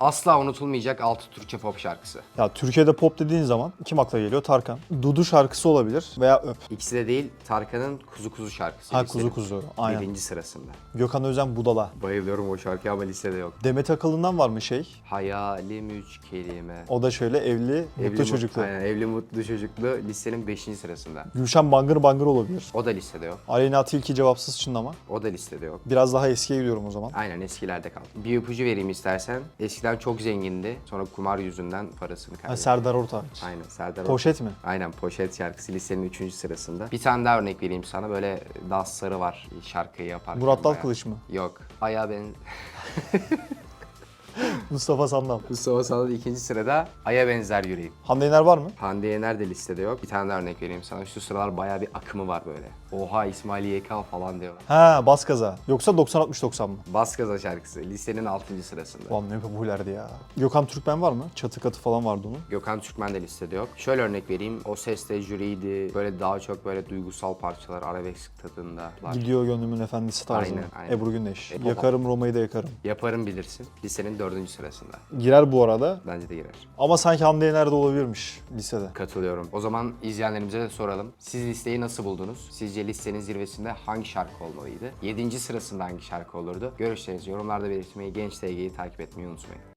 asla unutulmayacak 6 Türkçe pop şarkısı. Ya Türkiye'de pop dediğin zaman kim akla geliyor? Tarkan. Dudu şarkısı olabilir veya Öp. İkisi de değil Tarkan'ın Kuzu Kuzu şarkısı. Ha Kuzu Kuzu. Aynen. Birinci sırasında. Gökhan Özen Budala. Bayılıyorum o şarkıya ama listede yok. Demet Akalın'dan var mı şey? Hayalim üç kelime. O da şöyle evli, mutlu mut- çocuklu. Aynen, evli mutlu çocuklu listenin 5. sırasında. Gülşen Bangır Bangır olabilir. O da listede yok. Aleyna Tilki cevapsız çınlama. O da listede yok. Biraz daha eskiye gidiyorum o zaman. Aynen eskilerde kaldı. Bir ipucu vereyim istersen. Eskiden çok zengindi. Sonra kumar yüzünden parasını Ha, kaybetti. Serdar Ortaç. Aynen Serdar Poşet mi? Aynen Poşet şarkısı listenin 3. sırasında. Bir tane daha örnek vereyim sana. Böyle dansları var şarkıyı yaparken. Murat. Dalkılıç mı? Yok. Aya ben... Mustafa Sandal. Mustafa Sandal ikinci sırada Aya benzer yüreğim. Hande Yener var mı? Hande Yener de listede yok. Bir tane daha örnek vereyim sana. Şu sıralar bayağı bir akımı var böyle. Oha İsmail YK falan diyorlar. Ha bas gaza. Yoksa 90-60-90 mı? Bas Gaza şarkısı listenin 6. sırasında. Ulan ne popülerdi ya. Gökhan Türkmen var mı? Çatı katı falan vardı onun. Gökhan Türkmen de listede yok. Şöyle örnek vereyim. O ses de jüriydi. Böyle daha çok böyle duygusal parçalar arabesk tadında. Gidiyor gönlümün efendisi tarzı. Aynen, aynen. Ebru Gündeş. E, yakarım Roma'yı da yakarım. Yaparım bilirsin. Listenin 4. sırasında. Girer bu arada. Bence de girer. Ama sanki Hande Yener de olabilirmiş lisede. Katılıyorum. O zaman izleyenlerimize de soralım. Siz listeyi nasıl buldunuz? Sizce listenin zirvesinde hangi şarkı olmalıydı? 7. sırasında hangi şarkı olurdu? Görüşlerinizi yorumlarda belirtmeyi, Genç TG'yi takip etmeyi unutmayın.